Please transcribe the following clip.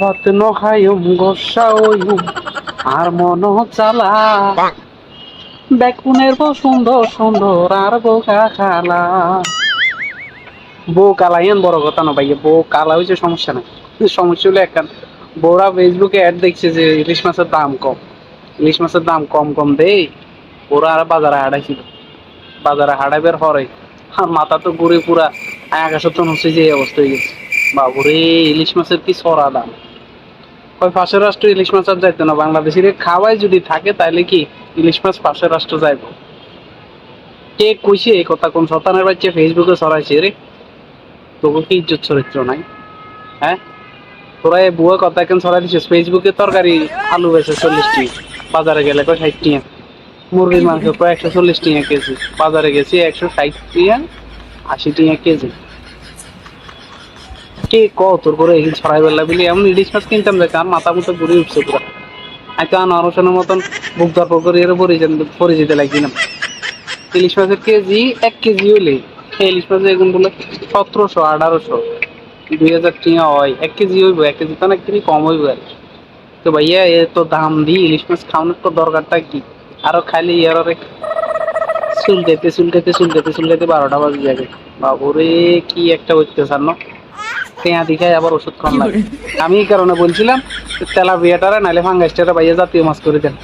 ভাত গোসাউম আর মন চালা। বেকুনের সুন্দর সুন্দর আর বোকা খালা। বউ বড় কথা না ভাইয়া বউ কালা হয়েছে সমস্যা নাই। সমস্যা হলো একটা বউরা ফেসবুকে অ্যাড দেখছে যে ইলিশ মাছের দাম কম। ইলিশ মাছের দাম কম কম দেই ওরা আর বাজারে হাঁটাইছিল। বাজারে হাঁটাইবার পরে আর মাথা তো ঘুরে পুরা আকাশে তো হচ্ছে যে অবস্থা হয়ে গেছে। বাবুরে, ইলিশ মাছের কি সরা দাম? কয় পাশের রাষ্ট্র ইলিশ মাছ আর যাইতো না। বাংলাদেশের খাওয়াই যদি থাকে তাহলে কি ইলিশ মাছ পাশের রাষ্ট্র যাইব? কে কইছে এই কথা? কোন শতানের বাচ্চা ফেসবুকে ছড়াইছে রে? তোকে কি ইজ্জত চরিত্র নাই? হ্যাঁ? তোরা এই বুয়া কথা কেন ছড়াই দিছিস। ফেসবুকে তরকারি আলু বেছে চল্লিশ টি বাজারে গেলে কয় ষাট টিয়া? মুরগির মাংস কয় একশো চল্লিশ টিয়া কেজি। বাজারে গেছি একশো ষাট টিয়া, আশি টিয়া কেজি। কে ক তোর করে ছড়াই বেলা বলি, এমন ইলিশ মাছ কিনতাম দেখ আর মাথা মতো ঘুরে উঠছে পুরো। আমি তো আনারসনের মতন বুক দরপর করে এর পরে যেতে লাগছিলাম ইলিশ মাছের কেজি এক কেজি হলে ইলিশ মাছের এগুন বলে সতেরোশো, আঠারোশো, দুই হাজার টিয়া হয়, এক কেজি হইব, এক কেজি তো না একটু কম হইব আর তো ভাইয়া, এ তো দাম দি, ইলিশ মাছ খাওয়ানোর তো দরকারটা কি? আরও খালি ইয়ার চুলকাইতে চুলকাইতে চুলকাইতে চুলকাইতে বারোটা বাজে যাবে বাবুরে, কি একটা অত্যাচার, না? পেঁয়া দিখায় আবার ওষুধ কম লাগে আমি এই কারণে বলছিলাম তেলা বিয়াটারা নাহলে ফাঙ্গাসটারা বাইরে জাতীয় মাছ করে দেন।